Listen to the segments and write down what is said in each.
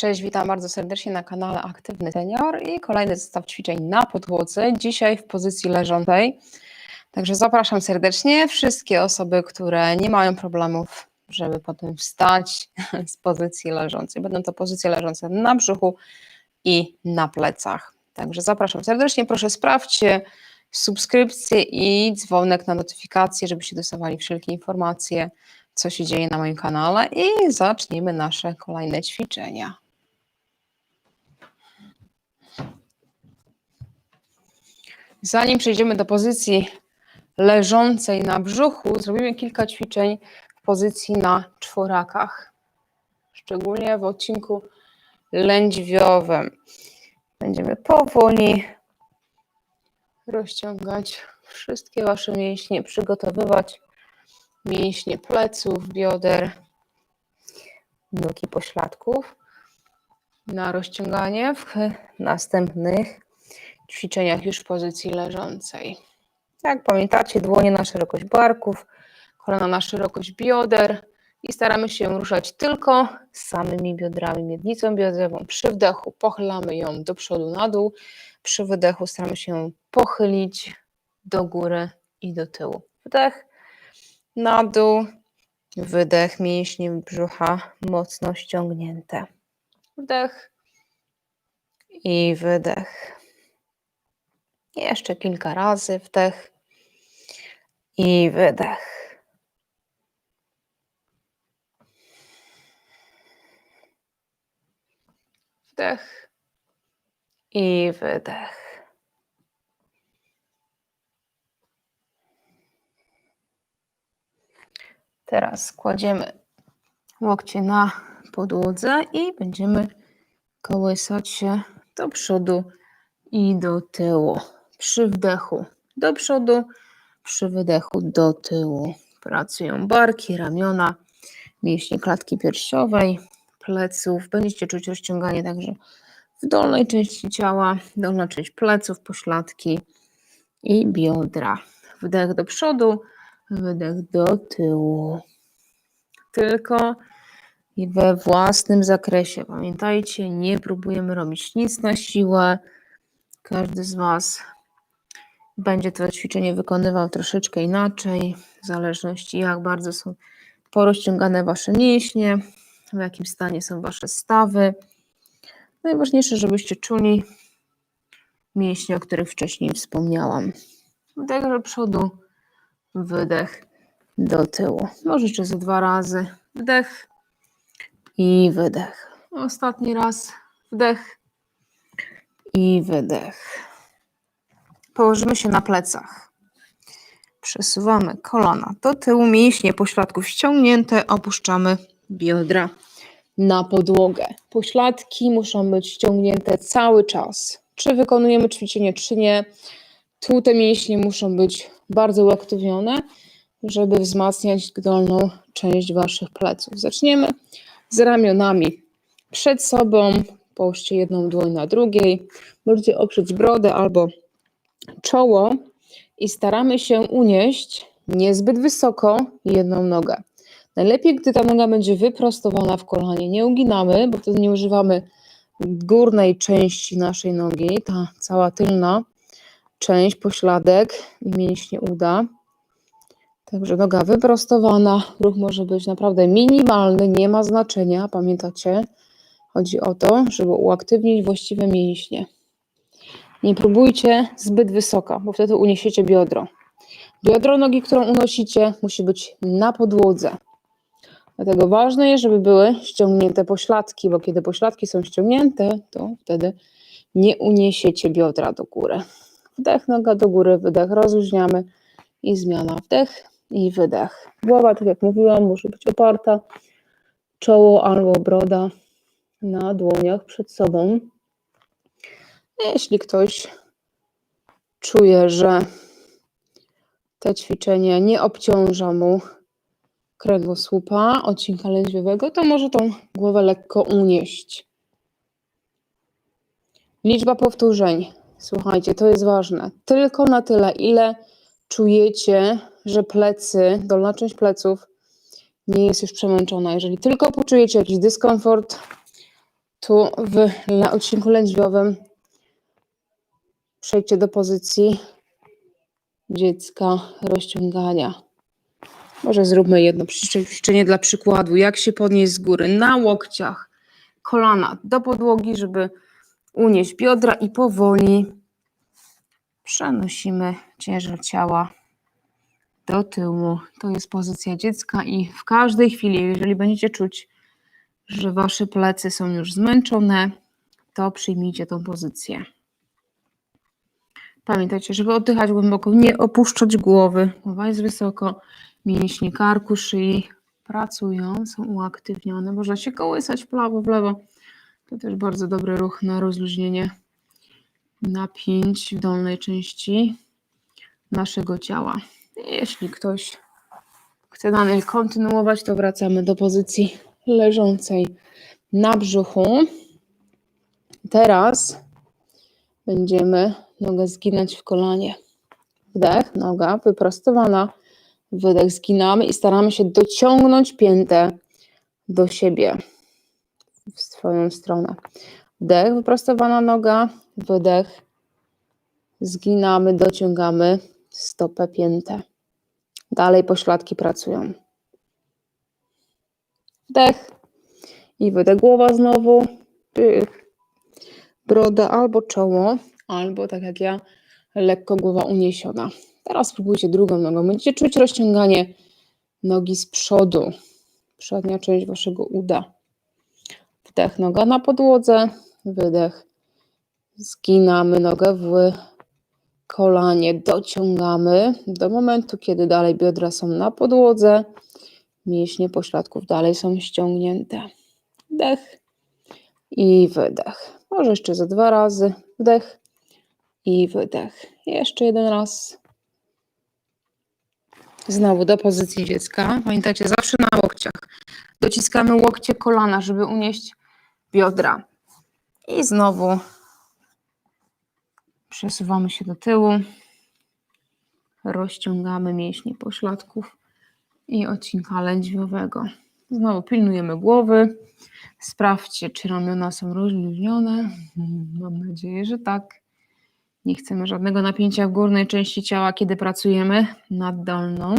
Cześć, witam bardzo serdecznie na kanale Aktywny Senior i kolejny zestaw ćwiczeń na podłodze, dzisiaj w pozycji leżącej. Także zapraszam serdecznie wszystkie osoby, które nie mają problemów, żeby potem wstać z pozycji leżącej. Będą to pozycje leżące na brzuchu i na plecach. Także zapraszam serdecznie, proszę sprawdźcie subskrypcję i dzwonek na notyfikacje, żebyście dostawali wszelkie informacje, co się dzieje na moim kanale i zacznijmy nasze kolejne ćwiczenia. Zanim przejdziemy do pozycji leżącej na brzuchu, zrobimy kilka ćwiczeń w pozycji na czworakach, szczególnie w odcinku lędźwiowym. Będziemy powoli rozciągać wszystkie Wasze mięśnie, przygotowywać mięśnie pleców, bioder, nóg i pośladków na rozciąganie w następnych ćwiczeniach już w pozycji leżącej. Jak pamiętacie, dłonie na szerokość barków, kolana na szerokość bioder i staramy się ruszać tylko samymi biodrami, miednicą biodrową. Przy wdechu pochylamy ją do przodu, na dół, przy wydechu staramy się pochylić do góry i do tyłu. Wdech, na dół, wydech, mięśnie brzucha mocno ściągnięte. Wdech i wydech. Jeszcze kilka razy wdech i wydech. Wdech i wydech. Teraz kładziemy łokcie na podłodze i będziemy kołysać się do przodu i do tyłu. Przy wdechu do przodu, przy wydechu do tyłu. Pracują barki, ramiona, mięśnie klatki piersiowej, pleców. Będziecie czuć rozciąganie także w dolnej części ciała, dolna część pleców, pośladki i biodra. Wdech do przodu, wydech do tyłu. Tylko we własnym zakresie. Pamiętajcie, nie próbujemy robić nic na siłę. Każdy z Was będzie to ćwiczenie wykonywał troszeczkę inaczej, w zależności jak bardzo są porozciągane Wasze mięśnie, w jakim stanie są Wasze stawy. Najważniejsze, żebyście czuli mięśnie, o których wcześniej wspomniałam. Wdech do przodu, wydech do tyłu. Możecie ze dwa razy. Wdech i wydech. Ostatni raz. Wdech i wydech. Położymy się na plecach. Przesuwamy kolana do tyłu, mięśnie pośladków ściągnięte, opuszczamy biodra na podłogę. Pośladki muszą być ściągnięte cały czas. Czy wykonujemy ćwiczenie, czy nie. Tu te mięśnie muszą być bardzo uaktywnione, żeby wzmacniać dolną część Waszych pleców. Zaczniemy z ramionami przed sobą. Połóżcie jedną dłoń na drugiej. Możecie oprzeć brodę albo czoło i staramy się unieść niezbyt wysoko jedną nogę. Najlepiej, gdy ta noga będzie wyprostowana w kolanie. Nie uginamy, bo wtedy nie używamy górnej części naszej nogi, ta cała tylna część, pośladek i mięśnie uda. Także noga wyprostowana, ruch może być naprawdę minimalny, nie ma znaczenia, pamiętacie? Chodzi o to, żeby uaktywnić właściwe mięśnie. Nie próbujcie zbyt wysoko, bo wtedy uniesiecie biodro. Biodro nogi, którą unosicie, musi być na podłodze. Dlatego ważne jest, żeby były ściągnięte pośladki, bo kiedy pośladki są ściągnięte, to wtedy nie uniesiecie biodra do góry. Wdech, noga do góry, wydech, rozluźniamy i zmiana. Wdech i wydech. Głowa, tak jak mówiłam, może być oparta, czoło albo broda na dłoniach przed sobą. Jeśli ktoś czuje, że te ćwiczenie nie obciąża mu kręgosłupa, odcinka lędźwiowego, to może tą głowę lekko unieść. Liczba powtórzeń. Słuchajcie, to jest ważne. Tylko na tyle, ile czujecie, że plecy, dolna część pleców nie jest już przemęczona. Jeżeli tylko poczujecie jakiś dyskomfort, Tu w odcinku lędźwiowym przejdźcie do pozycji dziecka rozciągania. Może zróbmy jedno ćwiczenie- dla przykładu. Jak się podnieść z góry na łokciach, kolana do podłogi, żeby unieść biodra i powoli przenosimy ciężar ciała do tyłu. To jest pozycja dziecka i w każdej chwili, jeżeli będziecie czuć, że wasze plecy są już zmęczone, to przyjmijcie tą pozycję. Pamiętajcie, żeby oddychać głęboko, nie opuszczać głowy. Głowa jest wysoko, mięśnie karku, szyi pracują, są uaktywnione. Można się kołysać w prawo, w lewo. To też bardzo dobry ruch na rozluźnienie napięć w dolnej części naszego ciała. Jeśli ktoś chce dalej kontynuować, to wracamy do pozycji leżącej na brzuchu. Teraz będziemy nogę zginać w kolanie. Wdech, noga wyprostowana. Wydech, zginamy i staramy się dociągnąć piętę do siebie w swoją stronę. Wdech, wyprostowana noga, wydech, zginamy, dociągamy stopę, piętę. Dalej pośladki pracują. Wdech i wydech, głowa znowu, broda albo czoło, albo tak jak ja, lekko głowa uniesiona. Teraz spróbujcie drugą nogą. Będziecie czuć rozciąganie nogi z przodu. Przednia część waszego uda. Wdech, noga na podłodze, wydech. Zginamy nogę w kolanie, dociągamy do momentu, kiedy dalej biodra są na podłodze, mięśnie pośladków dalej są ściągnięte. Wdech i wydech. Może jeszcze za dwa razy. Wdech i wydech. Jeszcze jeden raz. Znowu do pozycji dziecka. Pamiętajcie, zawsze na łokciach. Dociskamy łokcie kolana, żeby unieść biodra. I znowu przesuwamy się do tyłu. Rozciągamy mięśnie pośladków i odcinka lędźwiowego. Znowu pilnujemy głowy. Sprawdźcie, czy ramiona są rozluźnione. Mam nadzieję, że tak. Nie chcemy żadnego napięcia w górnej części ciała, kiedy pracujemy nad dolną.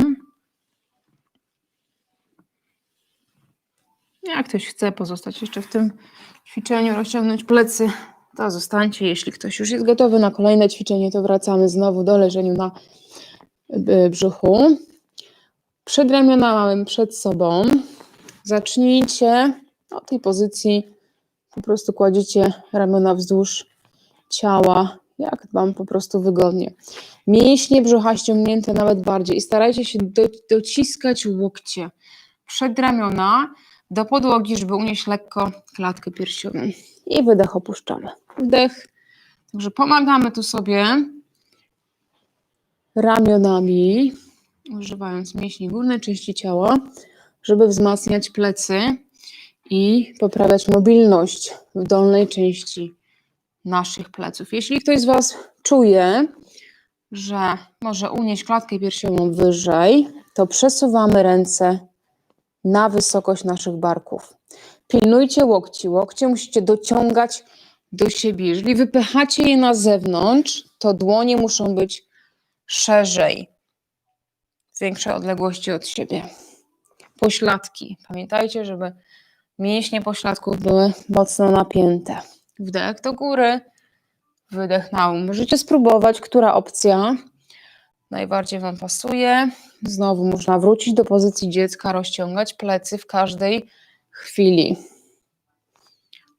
Jak ktoś chce pozostać jeszcze w tym ćwiczeniu, rozciągnąć plecy, to zostańcie. Jeśli ktoś już jest gotowy na kolejne ćwiczenie, to wracamy znowu do leżenia na y, brzuchu. Przedramiona mamy przed sobą. Zacznijcie od tej pozycji. Po prostu kładziecie ramiona wzdłuż ciała, jak Wam po prostu wygodnie. Mięśnie brzucha ściągnięte nawet bardziej i starajcie się do, dociskać łokcie przed ramiona do podłogi, żeby unieść lekko klatkę piersiową. I wydech opuszczamy. Wdech. Także pomagamy tu sobie ramionami, używając mięśni górnej części ciała, żeby wzmacniać plecy i poprawiać mobilność w dolnej części naszych pleców. Jeśli ktoś z Was czuje, że może unieść klatkę piersiową wyżej, to przesuwamy ręce na wysokość naszych barków. Pilnujcie łokci. Łokcie musicie dociągać do siebie. Jeżeli wypychacie je na zewnątrz, to dłonie muszą być szerzej, w większej odległości od siebie. Pośladki. Pamiętajcie, żeby mięśnie pośladków były mocno napięte. Wdech do góry, wydech na um. Możecie spróbować, która opcja najbardziej Wam pasuje. Znowu można wrócić do pozycji dziecka, rozciągać plecy w każdej chwili.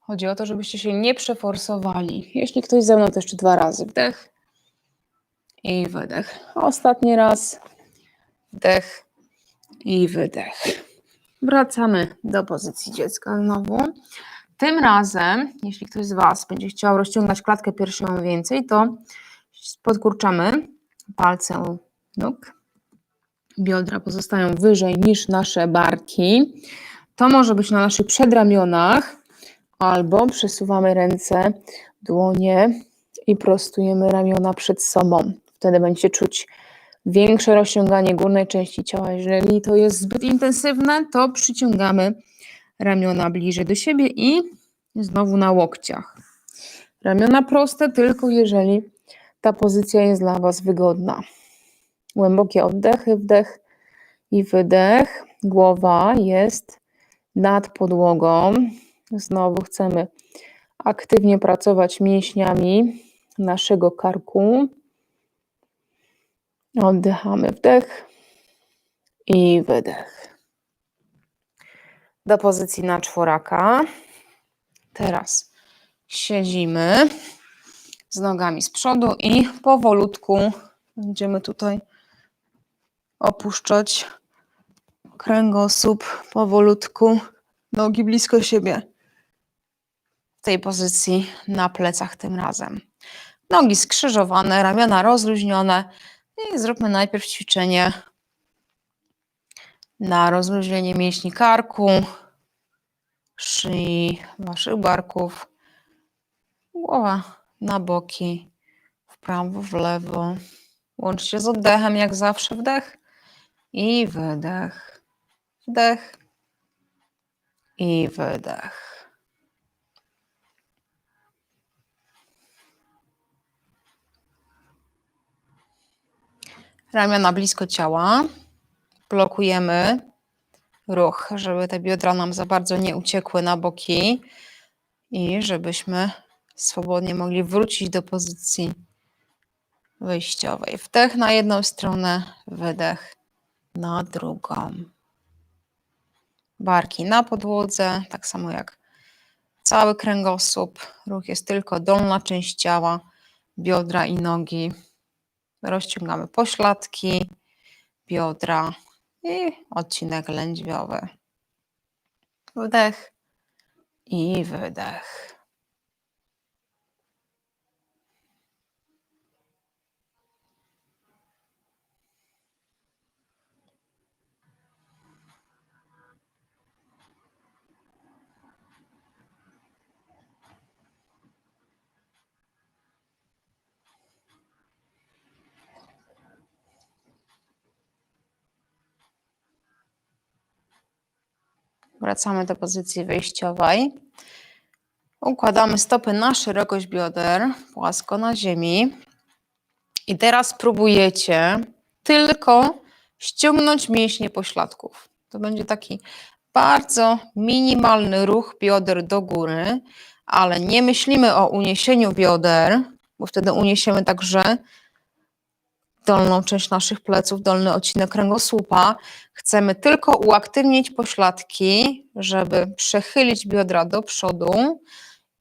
Chodzi o to, żebyście się nie przeforsowali. Jeśli ktoś ze mną, to jeszcze dwa razy wdech i wydech. Ostatni raz wdech i wydech. Wracamy do pozycji dziecka znowu. Tym razem, jeśli ktoś z Was będzie chciał rozciągać klatkę piersiową więcej, to podkurczamy palce u nóg. Biodra pozostają wyżej niż nasze barki. To może być na naszych przedramionach, albo przesuwamy ręce, dłonie i prostujemy ramiona przed sobą. Wtedy będziecie czuć większe rozciąganie górnej części ciała. Jeżeli to jest zbyt intensywne, to przyciągamy ramiona bliżej do siebie i Znowu na łokciach. Ramiona proste, tylko jeżeli ta pozycja jest dla Was wygodna. Głębokie oddechy, wdech i wydech. Głowa jest nad podłogą. Znowu chcemy aktywnie pracować mięśniami naszego karku. Oddychamy wdech i wydech. Do pozycji na czworaka. Teraz siedzimy z nogami z przodu i powolutku będziemy tutaj opuszczać kręgosłup powolutku, nogi blisko siebie. W tej pozycji na plecach tym razem. Nogi skrzyżowane, ramiona rozluźnione i zróbmy najpierw ćwiczenie na rozluźnienie mięśni karku, szyi, waszych barków, głowa na boki, w prawo, w lewo. Łączcie z oddechem, jak zawsze wdech i wydech. Wdech i wydech. Ramiona blisko ciała. Blokujemy ruch, żeby te biodra nam za bardzo nie uciekły na boki i żebyśmy swobodnie mogli wrócić do pozycji wyjściowej. Wdech na jedną stronę, wydech na drugą. Barki na podłodze, tak samo jak cały kręgosłup. Ruch jest tylko dolna część ciała, biodra i nogi. Rozciągamy pośladki, biodra i odcinek lędźwiowy. Wdech i wydech. Wracamy do pozycji wyjściowej. Układamy stopy na szerokość bioder, płasko na ziemi. I teraz próbujecie tylko ściągnąć mięśnie pośladków. To będzie taki bardzo minimalny ruch bioder do góry, ale nie myślimy o uniesieniu bioder, bo wtedy uniesiemy także dolną część naszych pleców, dolny odcinek kręgosłupa. Chcemy tylko uaktywnić pośladki, żeby przechylić biodra do przodu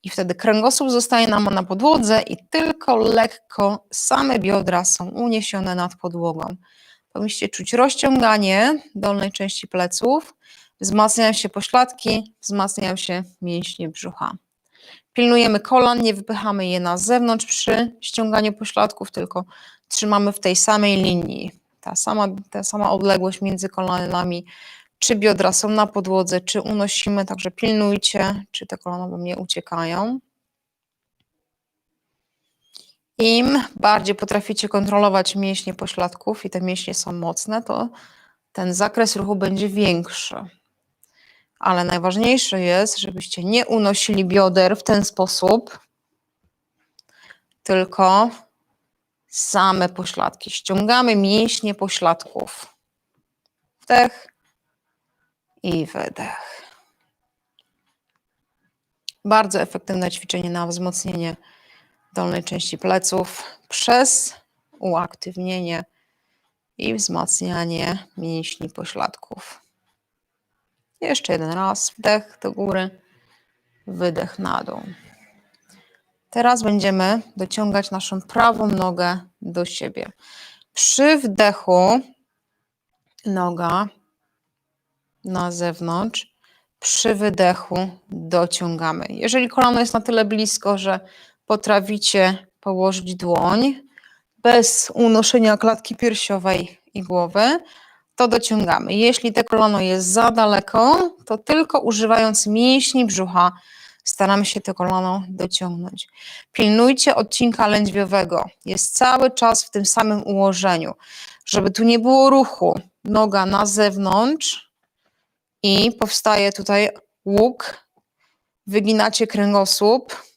i wtedy kręgosłup zostaje nam na podłodze i tylko lekko same biodra są uniesione nad podłogą. Powinniście czuć rozciąganie dolnej części pleców, wzmacniają się pośladki, wzmacniają się mięśnie brzucha. Pilnujemy kolan, nie wypychamy je na zewnątrz przy ściąganiu pośladków, tylko trzymamy w tej samej linii. Ta sama, ta sama odległość między kolanami, czy biodra są na podłodze, czy unosimy, także pilnujcie, czy te kolana wam nie uciekają. Im bardziej potraficie kontrolować mięśnie pośladków i te mięśnie są mocne, to ten zakres ruchu będzie większy. Ale najważniejsze jest, żebyście nie unosili bioder w ten sposób, tylko same pośladki. Ściągamy mięśnie pośladków. Wdech i wydech. Bardzo efektywne ćwiczenie na wzmocnienie dolnej części pleców przez uaktywnienie i wzmacnianie mięśni pośladków. Jeszcze jeden raz, wdech do góry, wydech na dół. Teraz będziemy dociągać naszą prawą nogę do siebie. Przy wdechu noga na zewnątrz, przy wydechu dociągamy. Jeżeli kolano jest na tyle blisko, że potraficie położyć dłoń bez unoszenia klatki piersiowej i głowy, to dociągamy. Jeśli te kolano jest za daleko, to tylko używając mięśni brzucha staramy się to kolano dociągnąć. Pilnujcie odcinka lędźwiowego. Jest cały czas w tym samym ułożeniu, żeby tu nie było ruchu. Noga na zewnątrz i powstaje tutaj łuk wyginacie kręgosłup,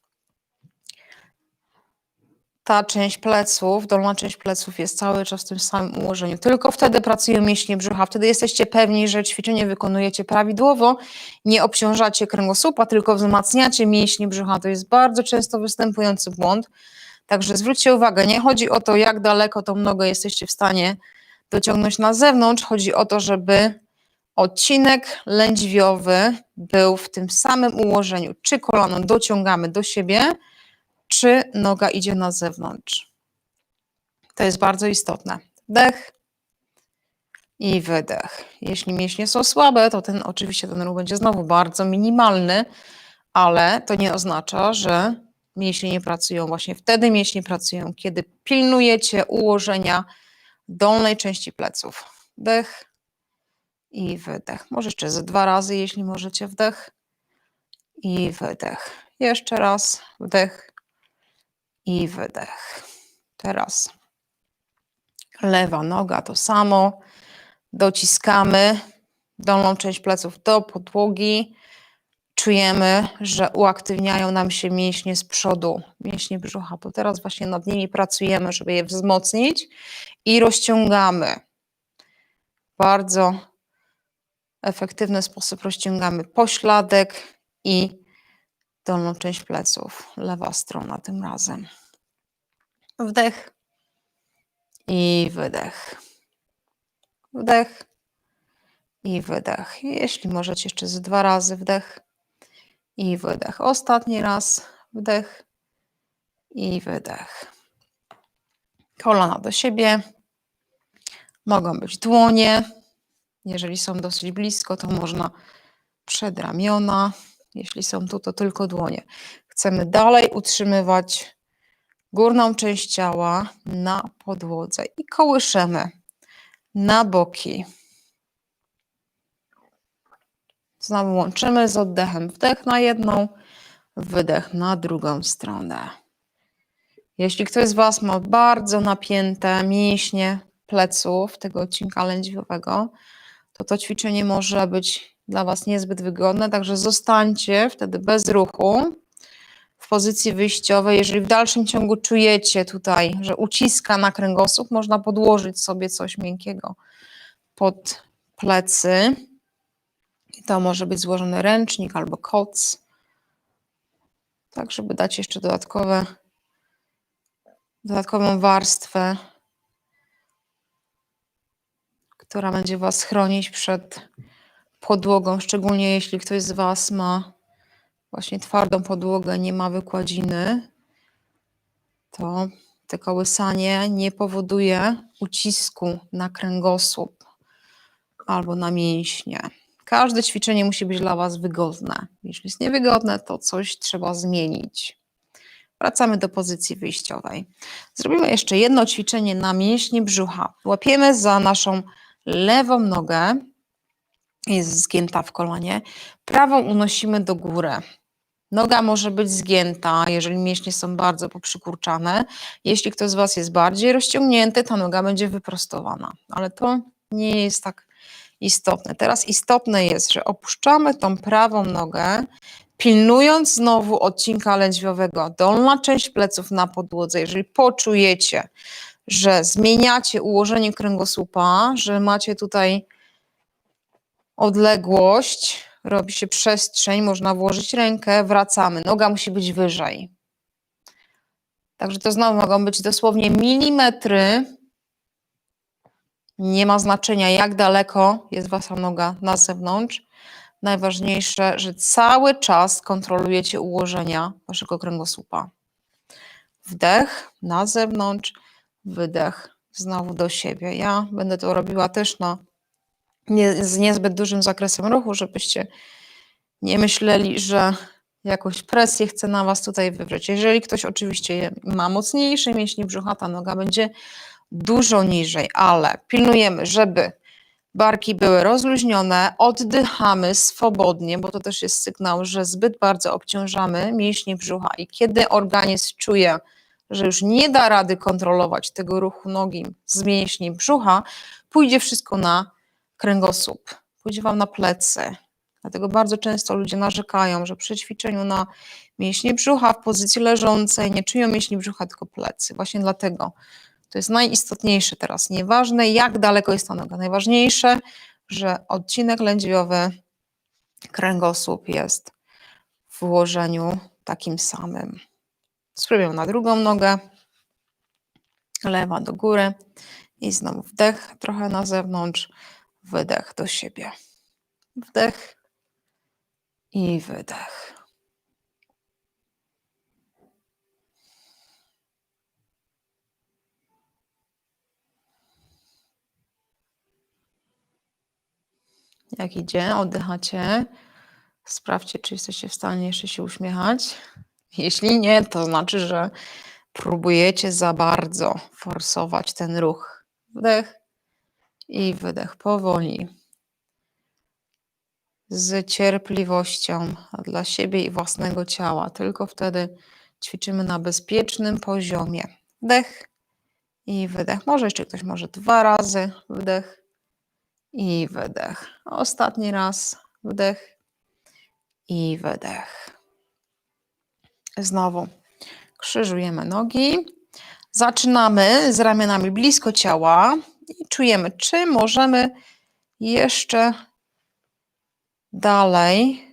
ta część pleców, dolna część pleców jest cały czas w tym samym ułożeniu. Tylko wtedy pracują mięśnie brzucha. Wtedy jesteście pewni, że ćwiczenie wykonujecie prawidłowo, nie obciążacie kręgosłupa, tylko wzmacniacie mięśnie brzucha. To jest bardzo często występujący błąd. Także zwróćcie uwagę, nie chodzi o to, jak daleko tą nogę jesteście w stanie dociągnąć na zewnątrz. Chodzi o to, żeby odcinek lędźwiowy był w tym samym ułożeniu. Czy kolano dociągamy do siebie, czy noga idzie na zewnątrz. To jest bardzo istotne. Wdech i wydech. Jeśli mięśnie są słabe, to ten oczywiście ten ruch będzie znowu bardzo minimalny, ale to nie oznacza, że mięśnie nie pracują. Właśnie wtedy mięśnie pracują, kiedy pilnujecie ułożenia dolnej części pleców. Wdech i wydech. Może jeszcze ze dwa razy, jeśli możecie. Wdech i wydech. Jeszcze raz. Wdech i wydech. Teraz lewa noga to samo. Dociskamy dolną część pleców do podłogi. Czujemy, że uaktywniają nam się mięśnie z przodu, mięśnie brzucha, bo teraz właśnie nad nimi pracujemy, żeby je wzmocnić i rozciągamy. Bardzo efektywny sposób rozciągamy pośladek i dolną część pleców. Lewa strona tym razem. Wdech i wydech. Wdech i wydech. Jeśli możecie jeszcze z dwa razy wdech i wydech. Ostatni raz wdech i wydech. Kolana do siebie. Mogą być dłonie. Jeżeli są dosyć blisko, to można przed ramiona. Jeśli są tu, to tylko dłonie. Chcemy dalej utrzymywać górną część ciała na podłodze i kołyszemy na boki. Znowu łączymy z oddechem wdech na jedną, wydech na drugą stronę. Jeśli ktoś z Was ma bardzo napięte mięśnie pleców tego odcinka lędźwiowego, to to ćwiczenie może być dla Was niezbyt wygodne, także zostańcie wtedy bez ruchu w pozycji wyjściowej. Jeżeli w dalszym ciągu czujecie tutaj, że uciska na kręgosłup, można podłożyć sobie coś miękkiego pod plecy. I to może być złożony ręcznik albo koc, tak żeby dać jeszcze dodatkowe, dodatkową warstwę, która będzie Was chronić przed podłogą, szczególnie jeśli ktoś z Was ma właśnie twardą podłogę, nie ma wykładziny, to te kołysanie nie powoduje ucisku na kręgosłup albo na mięśnie. Każde ćwiczenie musi być dla Was wygodne. Jeśli jest niewygodne, to coś trzeba zmienić. Wracamy do pozycji wyjściowej. Zrobimy jeszcze jedno ćwiczenie na mięśnie brzucha. Łapiemy za naszą lewą nogę, jest zgięta w kolonie, prawą unosimy do góry. Noga może być zgięta, jeżeli mięśnie są bardzo poprzykurczane. Jeśli ktoś z Was jest bardziej rozciągnięty, ta noga będzie wyprostowana, ale to nie jest tak istotne. Teraz istotne jest, że opuszczamy tą prawą nogę, pilnując znowu odcinka lędźwiowego, dolna część pleców na podłodze. Jeżeli poczujecie, że zmieniacie ułożenie kręgosłupa, że macie tutaj odległość, robi się przestrzeń, można włożyć rękę, wracamy. Noga musi być wyżej. Także to znowu mogą być dosłownie milimetry. Nie ma znaczenia, jak daleko jest wasza noga na zewnątrz. Najważniejsze, że cały czas kontrolujecie ułożenia waszego kręgosłupa. Wdech na zewnątrz, wydech znowu do siebie. Ja będę to robiła też na nie, z niezbyt dużym zakresem ruchu, żebyście nie myśleli, że jakąś presję chce na Was tutaj wywrzeć. Jeżeli ktoś oczywiście ma mocniejsze mięśnie brzucha, ta noga będzie dużo niżej, ale pilnujemy, żeby barki były rozluźnione, oddychamy swobodnie, bo to też jest sygnał, że zbyt bardzo obciążamy mięśnie brzucha i kiedy organizm czuje, że już nie da rady kontrolować tego ruchu nogi z mięśni brzucha, pójdzie wszystko na kręgosłup, pójdzie Wam na plecy, Dlatego bardzo często ludzie narzekają, że przy ćwiczeniu na mięśnie brzucha w pozycji leżącej nie czują mięśni brzucha, tylko plecy. Właśnie dlatego to jest najistotniejsze teraz. Nieważne jak daleko jest ta noga, najważniejsze, że odcinek lędźwiowy, kręgosłup jest w ułożeniu takim samym. Spróbujemy na drugą nogę. Lewa do góry i znowu wdech trochę na zewnątrz, wydech do siebie. Wdech i wydech. Jak idzie, oddychacie. Sprawdźcie, czy jesteście w stanie jeszcze się uśmiechać. Jeśli nie, to znaczy, że próbujecie za bardzo forsować ten ruch. Wdech i wydech powoli. Z cierpliwością dla siebie i własnego ciała. Tylko wtedy ćwiczymy na bezpiecznym poziomie. Wdech i wydech. Może jeszcze ktoś może dwa razy wdech i wydech. Ostatni raz wdech i wydech. Znowu krzyżujemy nogi. Zaczynamy z ramionami blisko ciała i czujemy, czy możemy jeszcze dalej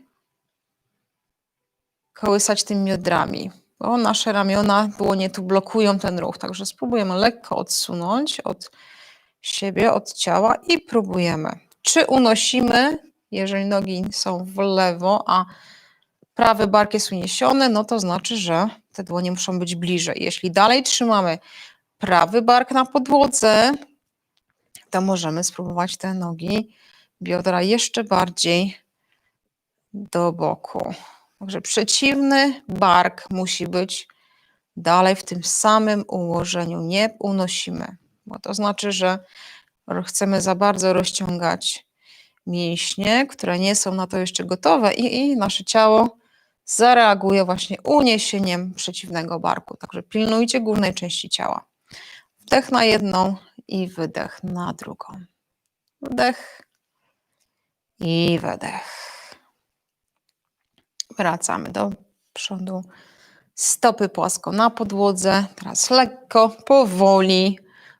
kołysać tymi biodrami, bo nasze ramiona dłonie tu blokują ten ruch. Także spróbujemy lekko odsunąć od siebie, od ciała i próbujemy. Czy unosimy, jeżeli nogi są w lewo, a prawy bark jest uniesiony, no to znaczy, że te dłonie muszą być bliżej. Jeśli dalej trzymamy prawy bark na podłodze, to możemy spróbować te nogi, biodra jeszcze bardziej do boku. Także przeciwny bark musi być dalej w tym samym ułożeniu. Nie unosimy, bo to znaczy, że chcemy za bardzo rozciągać mięśnie, które nie są na to jeszcze gotowe i, i nasze ciało zareaguje właśnie uniesieniem przeciwnego barku. Także pilnujcie górnej części ciała. Wdech na jedną i wydech na drugą. Wdech i wydech. Wracamy do przodu. Stopy płasko na podłodze. Teraz lekko, powoli,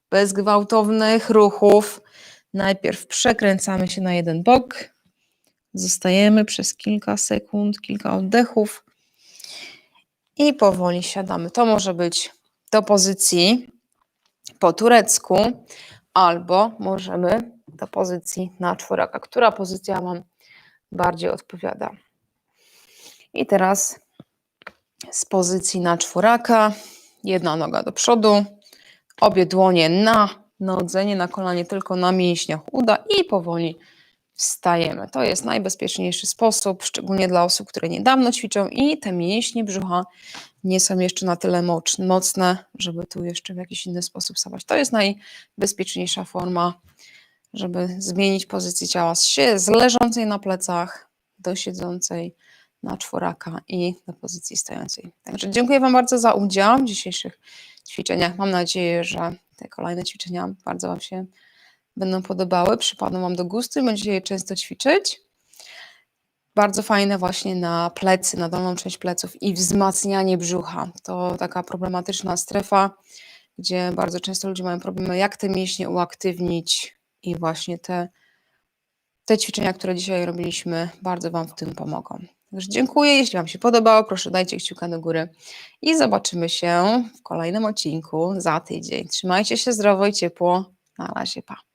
bez gwałtownych ruchów. Najpierw przekręcamy się na jeden bok. Zostajemy przez kilka sekund, kilka oddechów i powoli siadamy. To może być do pozycji po turecku, albo możemy do pozycji na czworaka. Która pozycja Wam bardziej odpowiada? I teraz z pozycji na czworaka, jedna noga do przodu, obie dłonie na nodze, nie na kolanie, tylko na mięśniach uda i powoli wstajemy. To jest najbezpieczniejszy sposób, szczególnie dla osób, które niedawno ćwiczą i te mięśnie brzucha nie są jeszcze na tyle mocne, żeby tu jeszcze w jakiś inny sposób stawać. To jest najbezpieczniejsza forma, żeby zmienić pozycję ciała z, z leżącej na plecach do siedzącej na czworaka i do pozycji stojącej. Także dziękuję Wam bardzo za udział w dzisiejszych ćwiczeniach. Mam nadzieję, że te kolejne ćwiczenia bardzo Wam się będą podobały, przypadną Wam do gustu i będziecie je często ćwiczyć. Bardzo fajne właśnie na plecy, na dolną część pleców i wzmacnianie brzucha. To taka problematyczna strefa, gdzie bardzo często ludzie mają problemy, jak te mięśnie uaktywnić i właśnie te, te ćwiczenia, które dzisiaj robiliśmy, bardzo Wam w tym pomogą. Także dziękuję. Jeśli Wam się podobało, proszę dajcie kciuka do góry i zobaczymy się w kolejnym odcinku za tydzień. Trzymajcie się zdrowo i ciepło. Na razie, pa.